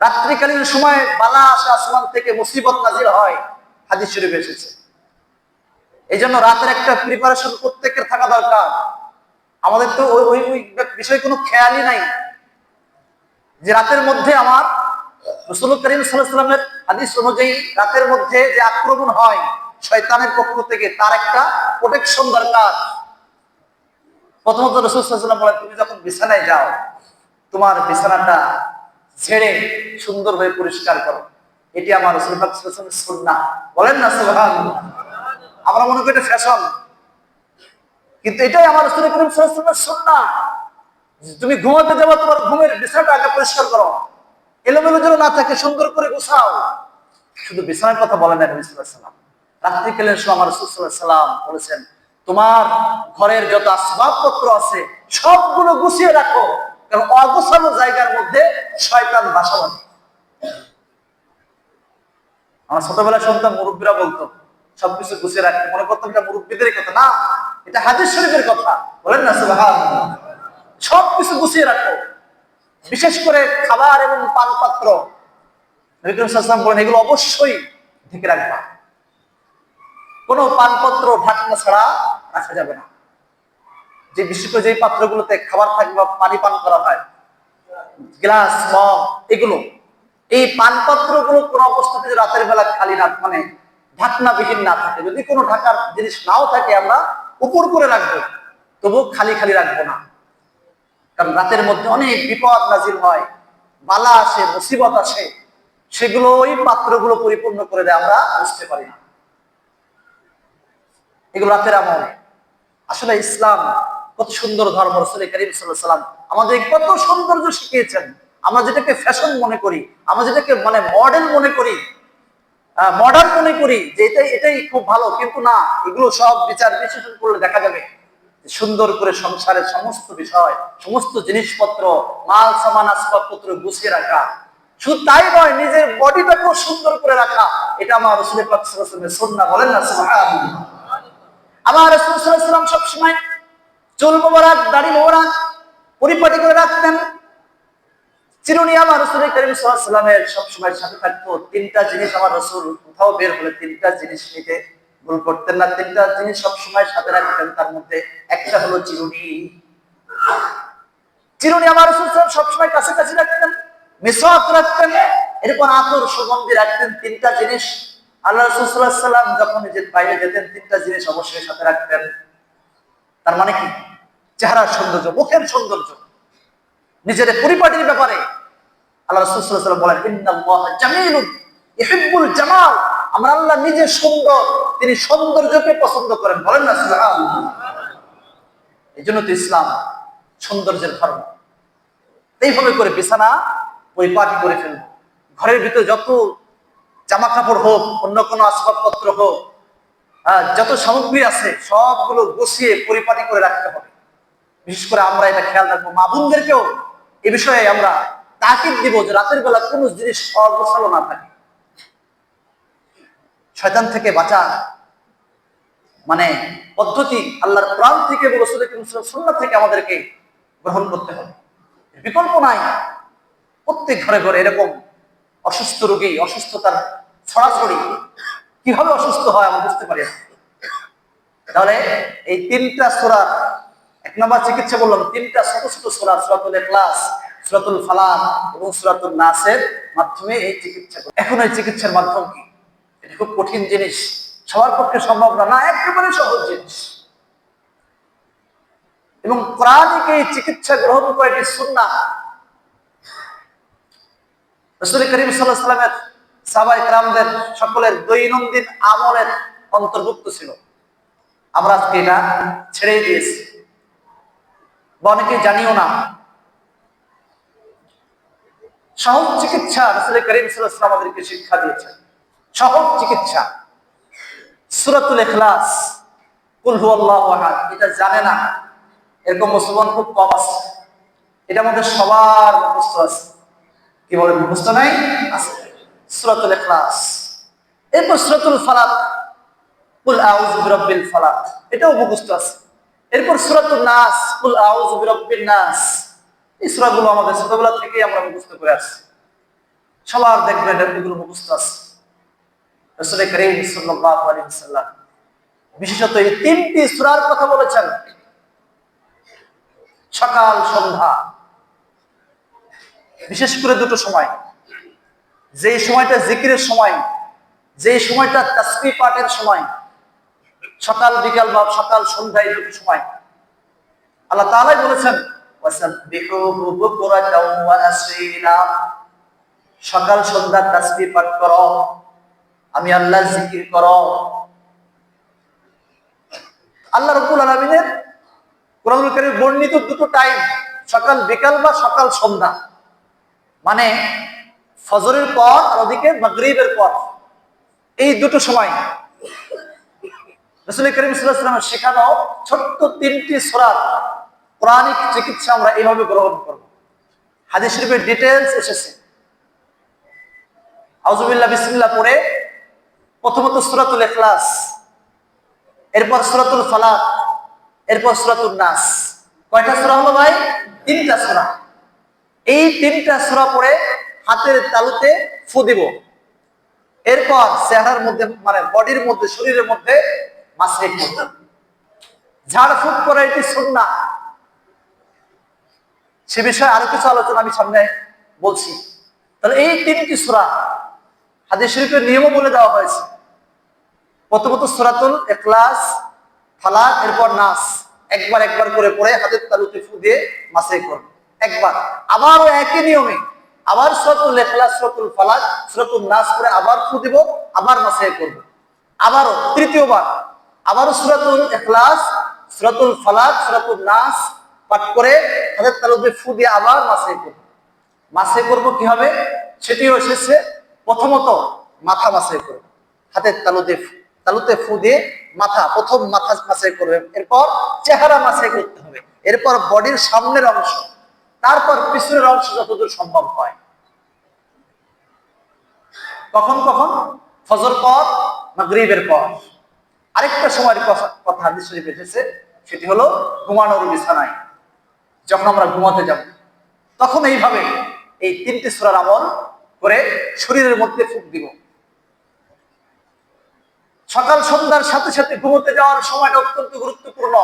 রাত্রিকালীন সময় বালা আসে আসমান থেকে মুসিবত নাজির হয়, হাদিস শরীফ এসেছে। এই জন্য রাতের একটা প্রিপারেশন প্রত্যেকের থাকা দরকার। আমাদের তো ওই ওই বিষয়ে কোনো খেয়ালই নাই যে রাতের মধ্যে আমার রসুল করিম সাল্লামের হাদিস অনুযায়ী রাতের মধ্যে যে আক্রমণ হয় শয়তানের পক্ষ থেকে, তার একটা প্রোটেকশন দরকার। প্রথমত রসুল সাল্লাম বলেন, তুমি যখন বিছানায় যাও, তোমার বিছানাটা ছেড়ে সুন্দর সুন্দরভাবে পরিষ্কার করো। এটি আমার সুন্না বলেন না সুবহান আমরা মনে করি ফ্যাশন। কিন্তু এটাই আমার রসুল সুন্না তুমি ঘুমাতে যাব তোমার ঘুমের বিছানাটা আগে পরিষ্কার করো। এলোমেলো যেন না থাকে, সুন্দর করে গুছাও। শুধু বিছানার কথা বলেন না, নবী সাল্লাম রাত্রিকালীন সময় আমার রাসূল বলেছেন, তোমার ঘরের যত আসবাবপত্র আছে, সবগুলো গুছিয়ে রাখো। কারণ অগোছালো জায়গার মধ্যে শয়তান বাসা বাঁধে। আমার ছোটবেলায় শুনতাম মুরব্বীরা বলতো, সবকিছু গুছিয়ে রাখতে। মনে করতাম এটা মুরব্বীদের কথা। না, এটা হাদিস শরীফের কথা। বলেন না, সুবহানাল্লাহ। সবকিছু গুছিয়ে রাখো। বিশেষ করে খাবার এবং পানপাত্র। নবী করিম সাল্লাল্লাহু আলাইহি ওয়াসাল্লাম বলেন, এগুলো অবশ্যই ঢেকে রাখবা। কোনো পানপত্র ঢাকনা ছাড়া রাখা যাবে না। যে বিশেষ করে যে পাত্রগুলোতে খাবার থাকবে বা পানি পান করা হয়, গ্লাস, মগ, এগুলো, এই পানপাত্রগুলো কোনো অবস্থাতে রাতের বেলা খালি না মানে ঢাকনাবিহীন না থাকে। যদি কোনো ঢাকার জিনিস নাও থাকে, আমরা উপর করে রাখব তবু খালি খালি রাখব না। কারণ রাতের মধ্যে অনেক বিপদ নাজির হয়, বালা আসে, মুসিবত আসে সেগুলো ওই পাত্রগুলো পরিপূর্ণ করে দেয়, আমরা বুঝতে পারি না। এগুলো রাতের আমল। আসলে ইসলাম কত সুন্দর ধর্ম রসুল করিম সাল্লাম। আমাদের কত সৌন্দর্য শিখিয়েছেন। আমরা যেটাকে ফ্যাশন মনে করি, আমরা যেটাকে মানে মডেল মনে করি মডার্ন মনে করি, যে এটাই এটাই খুব ভালো। কিন্তু না, এগুলো সব বিচার বিশ্লেষণ করলে দেখা যাবে সুন্দর করে সংসারের সমস্ত বিষয়, সমস্ত জিনিসপত্র, মাল, সামান, আসবাবপত্র গুছিয়ে রাখা। শুধু তাই নয়, নিজের বডিটাকেও সুন্দর করে রাখা। এটা আমার রসুল সন্না বলেন না আমার রসুলাম সবসময় চুল মোবারক, দাড়ি মোবারক, পরিপাটি করে রাখতেন। চিরুনি আমার রসুল করিম সাল্লামের সবসময় সাথে থাকতো। তিনটা জিনিস আমার রসুল কোথাও বের হলে তিনটা জিনিস নিতে ভুল করতেন না। তিনটা জিনিস সবসময় সাথে রাখতেন, তার মধ্যে একটা হলো চিরুনি। চিরুনি আমার রসুল সবসময় কাছাকাছি রাখতেন, মিসওয়াক রাখতেন এরপর আতর সুগন্ধি রাখতেন, তিনটা জিনিস। আল্লাহ রসুল্লাহাম যখন নিজের বাইরে যেতেন, তিনটা জিনিস অবশ্যই সাথে রাখতেন। তার মানে কি? চেহারার সৌন্দর্য, মুখের সৌন্দর্য। নিজের পরিপাটির ব্যাপারে আল্লাহ বলেন জামিলুন ইহিবুল জামাল। আমরা আল্লাহ নিজে সুন্দর, তিনি সৌন্দর্যকে পছন্দ করেন। বলেন না এই জন্য তো ইসলাম সৌন্দর্যের ধর্ম। এইভাবে করে বিছানা পরিপাটি করে ফেলব ঘরের ভিতরে যত জামা কাপড় হোক, অন্য কোনো আসবাবপত্র হোক যত সামগ্রী আছে, সবগুলো গুছিয়ে পরিপাটি করে রাখতে হবে। বিশেষ করে আমরা এটা খেয়াল রাখব। মা বোনদেরকেও এ বিষয়ে আমরা তাকিদ দিব যে রাতের বেলা কোনো জিনিস অগোছালো না থাকে। শয়তান থেকে বাঁচা মানে পদ্ধতি আল্লাহর প্রাণ থেকে সুন্নাত থেকে আমাদেরকে গ্রহণ করতে হবে। বিকল্প নাই। প্রত্যেক ঘরে ঘরে এরকম অসুস্থ রোগী, অসুস্থতার ছড়াছড়ি কীভাবে অসুস্থ হয় আমরা বুঝতে পারি তাহলে এই তিনটা সোরা এক নম্বর চিকিৎসা বললাম, তিনটা ছোট ছোট সোরা, সুরাতুল এখলাস সুরাতুল ফালাক এবং সুরাতুল নাসের মাধ্যমে এই চিকিৎসা এখন এই চিকিৎসার মাধ্যম কি? এটা খুব কঠিন জিনিস। সবার পক্ষে সম্ভব না না, একেবারে সহজ জিনিস। এবং প্রাণিক এই চিকিৎসা গ্রহণ করে এটি সুন্না রসুল করিম সাল্লাহ সাল্লামের সাবাই ক্রামদের সকলের দৈনন্দিন আমলের অন্তর্ভুক্ত ছিল। আমরা আজকে এটা ছেড়ে দিয়েছি। বা অনেকে জানিও না। সহজ চিকিৎসা রসুল করিম সাল্লাহ আমাদেরকে শিক্ষা দিয়েছেন। সহজ চিকিৎসা। সুরাতুল এখলাস কুলহু আল্লাহ এটা জানে না। এরকম মুসলমান খুব কম আছে। এটার মধ্যে সবার মুখস্থ আছে। কি বলে মুখস্থ নাই? আছে। সুরাতুল ইখলাস। এরপর সুরাতুল ফালাক, কুল আউজ বিরাব্বিল ফালাক, এটাও মুখস্থ আছে। এরপর সুরাতুল নাস, কুল আউযু বিরাব্বিন নাস। এই সূরাগুলো আমাদের ছোটবেলা থেকেই আমরা মুখস্থ করে আসছি। সবার দেখবেন এগুলো মুখস্থ আছে। করিম সাল্লাল্লাহু আলাইহি ওয়াসাল্লাম বিশেষত এই তিনটি সূরার কথা বলেছেন। সকাল, সন্ধ্যা। বিশেষ করে দুটো সময়। যেই সময়টা জিকিরের সময়, যেই সময়টা তাসবিহ পাঠের সময় সকাল, বিকাল বা সকাল সন্ধ্যা এই দুটো সময়। আল্লাহ তাআলাই বলেছেন সকাল, সন্ধ্যা তাসবিহ পাঠ করো, আমি আল্লাহ জিকির করো। আল্লাহ রব্বুল আলামিনের কোরআনুল বর্ণিত দুটো টাইম, সকাল, বিকাল বা সকাল, সন্ধ্যা। মানে ফজরের পর আর ওদিকে মাগরিবের পর। এই দুটো সময়। রসুল করিম সাল্লামের শেখানো ছোট্ট তিনটি সোরাত প্রাণিক চিকিৎসা আমরা এইভাবে গ্রহণ করব। শরীফের ডিটেলস এসেছে। আউজুবিল্লাহ বিসমিল্লাহ পড়ে প্রথমত সুরাতুল এখলাস এরপর সুরাতুল ফালাক, এরপর সুরাতুল নাস। কয়টা সূরা হলো ভাই? তিনটা সূরা। এই তিনটা সূরা পড়ে হাতের তালুতে ফু দিব। এরপর চেহারার মধ্যে মানে বডির মধ্যে, শরীরের মধ্যে মাসে ঝাড়ফুঁক করা এটি সে বিষয়ে আরও কিছু আলোচনা আমি সামনে বলছি। তাহলে এই তিনটি সূরা শরীফের নিয়মও বলে দেওয়া হয়েছে। প্রথমত সুরাতুল ফালাক, এরপর নাস। একবার একবার করে হাতের দিয়ে মাসাই করবে একবার। আবারও একই নিয়মে আবার সুরাতুল এখলাস সুরাতুল ফালাক সুরাতুল নাস করে আবার ফু দিব, আবার মাসাই করব। আবারও তৃতীয়বার। আবারও সুরাতুল এখলাস সুরাতুল ফালাক, সুরাতুল নাস পাঠ করে হাতের তালুতে ফু দিয়ে আবার মাসাই করব মাসে করব কি হবে? সেটিও এসেছে প্রথমত মাথা মাসে করব হাতের তালুতে তালুতে ফু দিয়ে মাথা, প্রথম মাথা মাসে করবে এরপর চেহারা মাসে করতে হবে। এরপর বডির সামনের অংশ, তারপর পিছনের অংশ যতদূর সম্ভব হয়। কখন কখন? ফজর পর, মাগরিবের পর। আরেকটা সময়ের কথা হাদিস শরীফ এসেছে, সেটি হলো ঘুমানোর বিছানায়, যখন আমরা ঘুমাতে যাব। তখন এইভাবে এই তিনটি সুরার আমল করে শরীরের মধ্যে ফুক দিব। সকাল সন্ধ্যার সাথে সাথে ঘুমোতে যাওয়ার সময়টা অত্যন্ত গুরুত্বপূর্ণ।